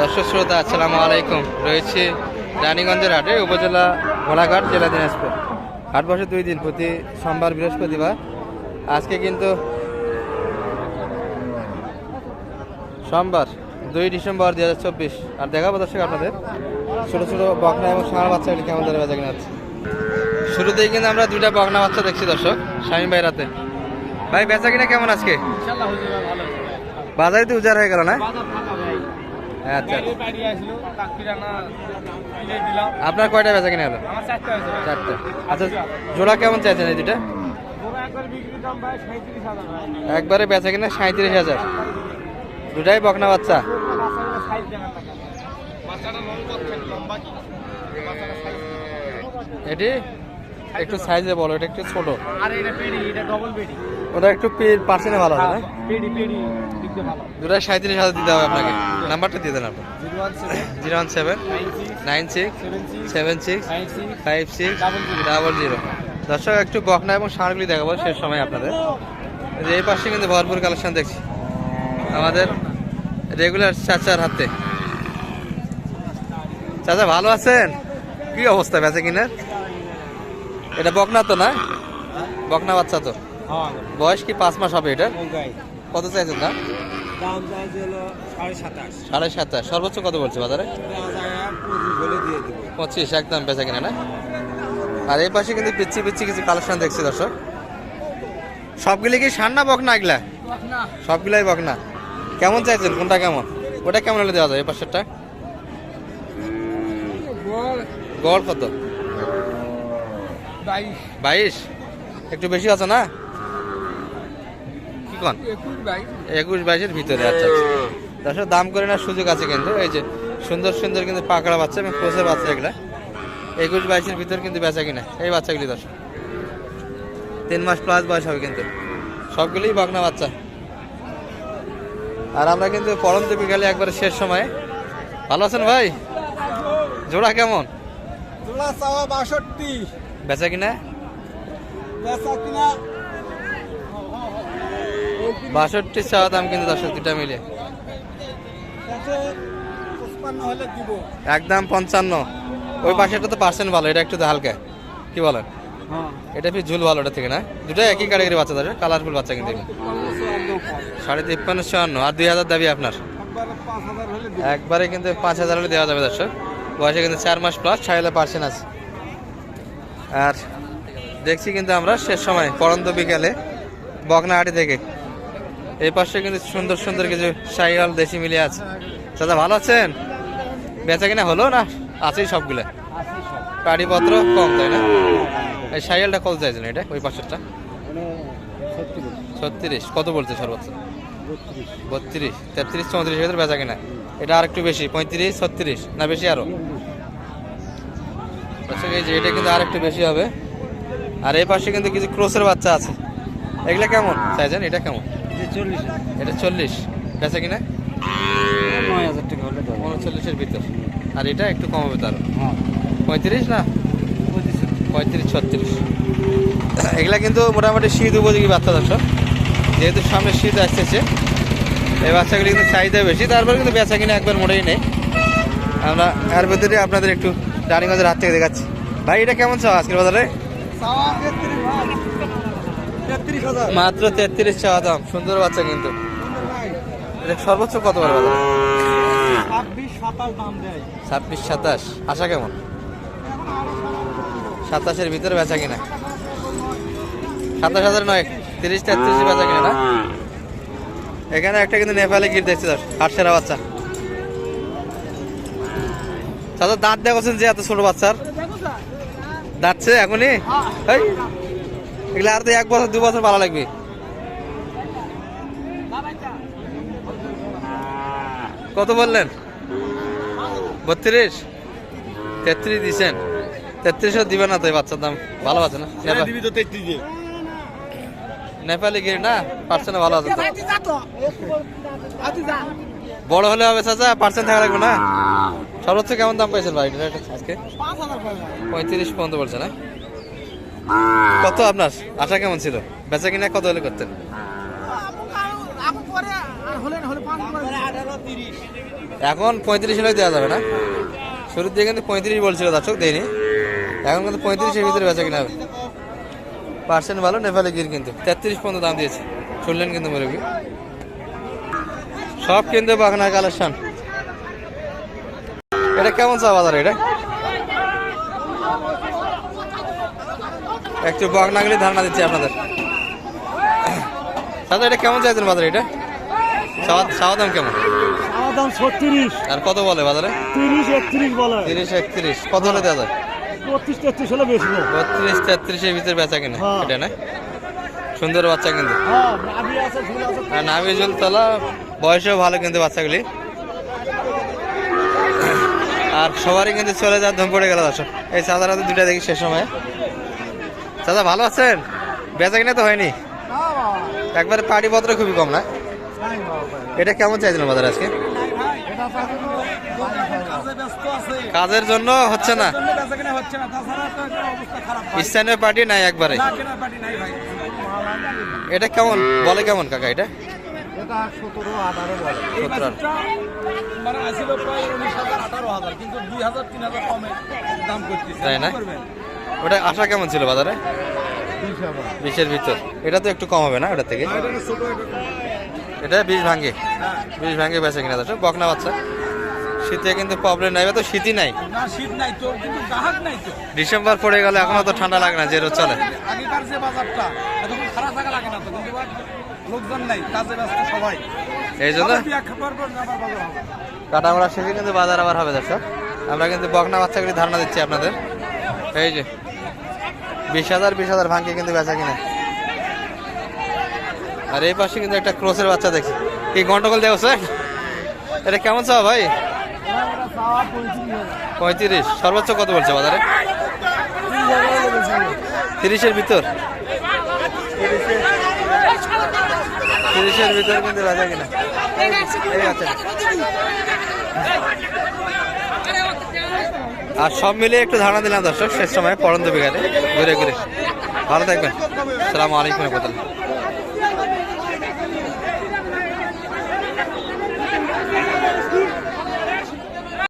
দর্শক শ্রোতা আসসালামু আলাইকুম। রয়েছে রানীগঞ্জের হাটে উপজেলা ঘোড়াঘাট জেলা দিনাজপুর। হাট বসে দুই দিন প্রতি সোমবার বৃহস্পতিবার। আজকে কিন্তু সোমবার দুই ডিসেম্বর দুই হাজার চব্বিশ। আর দেখাবো দর্শক আপনাদের ছোটো ছোটো বকনা এবং ষাঁড় বাচ্চাগুলি কেমন ধরে বেচা কিনা হচ্ছে। শুরুতেই কিন্তু আমরা দুইটা বকনা বাচ্চা দেখছি দর্শক স্বামী ভাই রাতে ভাই বেচা কিনা কেমন আজকে? আছে বাজারে তো উজাড় হয়ে গেল না? আচ্ছা। কিনে দিলাম। আপনার কয়টা বেচা কিনা হলো? চারটা আচ্ছা জোড়া কেমন চাইছেন এই দুটা একবার বেচা কিনা সাঁত্রিশ হাজার। দুটাই বকনা বাচ্চা। এটি? একটু সাইজে বলো এটা একটু ছোট। আর এটা পেডি এটা ডবল পেডি। ওটা একটু পার্সেন্টে ভালো হবে না? পেডি পেডি দিকতে ভালো। দুটাই সাঁত্রিশ হাজার দিতে হবে আপনাকে। নাম্বারটা দিয়ে দেন আপনি। Zero one seven nine six seven six five six. Double zero. দর্শক একটু বকনা এবং ষাঁড়গুলি দেখাবো শেষ সময় আপনাদের। এই যে এই পাশে কিন্তু ভরপুর কালেকশন দেখছি। আমাদের রেগুলার চাচার হাতে। চাচা ভালো আছেন? কি অবস্থা বেঁচে কিনার? এটা বকনা তো না? বকনা বাচ্চা তো। হ্যাঁ। বয়স কি পাঁচ মাস হবে এটা? কত চাইছেন না দাম সাড়ে সাতাশ। সর্বোচ্চ কত বলছে বাজারে? পঁচিশ বলে দিয়ে দেবো। পঁচিশ একদম বেচা কিনা না? আর এই পাশে কিন্তু পিচ্ছি পিচ্ছি কিছু কালেকশন দেখছি দর্শক। সবগুলি কি সান্না বকনা এগুলা? সবগুলাই বকনা। কেমন চাইছেন? কোনটা কেমন? ওটা কেমন হলে দেওয়া যায় এই পাশেরটা? গড় কত? বাইশ। একটু বেশি আছে না? কি কন? একুশ বাইশ। একুশ বাইশের ভিতরে আচ্ছা আচ্ছা। দাম করে না সুযোগ আছে কিন্তু এই যে সুন্দর সুন্দর কিন্তু পাকড়া বাচ্চা এবং ক্রোসের বাচ্চা এগুলা। একুশ বাইশের ভিতর কিন্তু বেচা কিনা এই বাচ্চাগুলি দশ তিন মাস প্লাস বয়স হবে কিন্তু। সবগুলোই বাগনা বাচ্চা। আর আমরা কিন্তু পরন্ত বিকালে একবারে শেষ সময়ে। ভালো আছেন ভাই? জোড়া কেমন? তোলা চাওয়া বাষট্টি। বেচা কিনা? বাষট্টি চাওয়া দাম কিন্তু দশ দুটা মিলে। একদম পঞ্চান্ন। ওই পাশেটা তো পার্সেন্ট ভালো এটা একটু হালকা। কি বলেন? হ্যাঁ। এটা ফির ঝুল ভালো এটা থেকে না? দুটো একই ক্যাটাগরি বাচ্চা ধরে কালারফুল বাচ্চা কিন্তু সাড়ে তিপ্পান্ন চুয়ান্ন। আর দুই হাজার দাবি আপনার? একবারে কিন্তু পাঁচ হাজার হলে দেওয়া যাবে দর্শক। বয়সে কিন্তু চার মাস প্লাস ছাইলে পার্সেন্ট আছে। আর দেখছি কিন্তু আমরা শেষ সময় পরন্ত বিকালে বকনাহাটি থেকে। এই পাশে কিন্তু সুন্দর সুন্দর কিছু শাহিওয়াল দেশি মিলিয়ে আছে। দাদা ভালো আছেন? বেচা কিনা হলো না? আছেই সবগুলো? আছে কম, তাই না? এই শাহিওয়ালটা কত চাইছেন এটা, ওই পাশেরটা ছত্রিশ। কত বলছে সর্বোচ্চ? বত্রিশ। তেত্রিশ চৌত্রিশ ভিতরে বেচা কিনা। এটা আর একটু বেশি, পঁয়ত্রিশ, ছত্রিশ, না বেশি আরও? আচ্ছা এই যে এটা কিন্তু আর একটু বেশি হবে। আর এই পাশে কিন্তু কিছু ক্রোসের বাচ্চা আছে। এগুলা কেমন? চাইছেন এটা কেমন? চল্লিশ। এটা চল্লিশ। বেচা কিনা? নয় হাজার টাকা হলে উনচল্লিশের ভিতর। আর এটা একটু কম হবে তার। হ্যাঁ। পঁয়ত্রিশ না? পঁয়ত্রিশ ছত্রিশ। এগুলা কিন্তু মোটামুটি শীত উপযোগী বাচ্চা দর্শক। যেহেতু সামনে শীত আসতেছে এই বাচ্চাগুলি কিন্তু চাহিদা বেশি। তারপরে কিন্তু বেচা কিনা একবার মোটেই নেই। আমরা এর ভিতরে আপনাদের একটু রানীগঞ্জের হাত থেকে দেখাচ্ছি। ভাই এটা কেমন চাও আজকের বাজারে? চাওয়া মাত্র তেত্রিশ চাওয়া দাম। সুন্দর বাচ্চা কিন্তু। এটা সর্বোচ্চ কত বড় বাজার? ছাব্বিশ সাতাশ আশা কেমন? সাতাশের ভিতরে বেচা কিনা। সাতাশ হাজার নয় তিরিশ তেত্রিশ বেচা কিনা না? এখানে একটা কিন্তু নেপালে গির দেখছি দশ আটশেরা বাচ্চা। চাচা, দাঁত দেখছেন যে এত ছোট বাচ্চার? দাঁতছে এখনই? এগুলো আর তো এক বছর, দু বছর ভালো লাগবে। কত বললেন? বত্রিশ? তেত্রিশ দিছেন। তেত্রিশও দিবে না তো বাচ্চার দাম। ভালো আছে না? দিবি তো তেত্রিশে নেপালি গিরি না? পার্সেন্ট ভালো আছে তো। বড় হলে হবে চাচা পার্সেন্ট থাকা লাগবে না? সর্বোচ্চ কেমন দাম পাইছেন ভাই? আজকে? পঁয়ত্রিশ পর্যন্ত বলছে না কত আপনার? আশা কেমন ছিল? বেচা কিনা কত হলে করতেন? এখন পঁয়ত্রিশ হলে দেওয়া যাবে না। শুরুর দিকে কিন্তু পঁয়ত্রিশ বলছিল দর্শক দেয়নি। এখন কিন্তু পঁয়ত্রিশের ভিতরে বেচা কিনা হবে। পার্সেন্ট ভালো নেপালে গির কিন্তু। তেত্রিশ পর্যন্ত দাম দিয়েছে। শুনলেন কিন্তু মুরগি সব কিন্তু বাগনা কালেকশন এটা কেমন চা বাজার এটা? একটু বকনাগলি ধারণা দিচ্ছি আপনাদের। দাদা এটা কেমন চাইছেন বাজারে এটা? চাওয়া দাম কেমন? দাম ছত্রিশ। আর কত বলে বাজারে? তিরিশ একত্রিশ বলে। তিরিশ একত্রিশ। কত হলে দেওয়া যায়? বত্রিশ তেত্রিশ হলে বেশি বত্রিশ তেত্রিশের ভিতরে বেচা কিনা? হ্যাঁ। এটা না? সুন্দর বাচ্চা কিন্তু। হ্যাঁ নাভি নামি তলা বয়সেও ভালো কিন্তু বাচ্চাগুলি। আর সবারই কিন্তু চলে যাওয়ার ধম পড়ে গেল দর্শক। এই চাঁদার হাতে দুটা দেখি শেষ সময়। চাচা ভালো আছেন? বেচা কিনা তো হয়নি? একবারে পাটি পত্র খুবই কম না? এটা কেমন চাইছিলেন বাজার আজকে? কাজের জন্য হচ্ছে না। স্থানীয় পার্টি নাই একবারে? এটা কেমন? বলে কেমন কাকা এটা? এটা সতেরো আঠারো বলে। সতেরো। মানে আসিল প্রায় উনিশ হাজার আঠারো হাজার কিন্তু দুই হাজার তিন হাজার কমে দাম করতেছে। তাই না? ওটা আশা কেমন ছিল বাজারে? বিশ বিশের ভিতর। এটা তো একটু কম হবে না ওটা থেকে? এটা বিষ ভাঙ্গে। বিষ ভাঙ্গে বেঁচে কিনা দর্শক বকনা বাচ্চা। শীতে কিন্তু প্রবলেম নাই তো শীতই নাই। না শীত নাই তো কিন্তু গ্রাহক নাই তো। ডিসেম্বর পড়ে গেলে এখনও তো ঠান্ডা লাগে না যে রোদ চলে। আগেকার যে বাজারটা এতক্ষণ খারাপ থাকা লাগে না তো কিন্তু লোকজন নাই কাজে ব্যস্ত সবাই। এই জন্য কাটামোড়া শেষে কিন্তু বাজার আবার হবে দর্শক। আমরা কিন্তু বকনা বাচ্চাগুলি ধারণা দিচ্ছি আপনাদের। এই যে বিশ হাজার বিশ হাজার ভাঙ্গে কিন্তু বেচা কিনা। আর এই পাশে কিন্তু একটা ক্রোসের বাচ্চা দেখছি কি গন্ডগোল দেওয়া স্যার এটা কেমন চাও ভাই? পঁয়ত্রিশ। সর্বোচ্চ কত বলছে বাজারে? তিরিশের ভিতর? তিরিশের ভিতর কিন্তু রাজা কিনা। আর সব মিলিয়ে একটু ধারণা দিলাম দর্শক, শেষ সময় পরন্ত বিঘারে ঘুরে ঘুরে। ভালো থাকবেন। সালামু আলাইকুম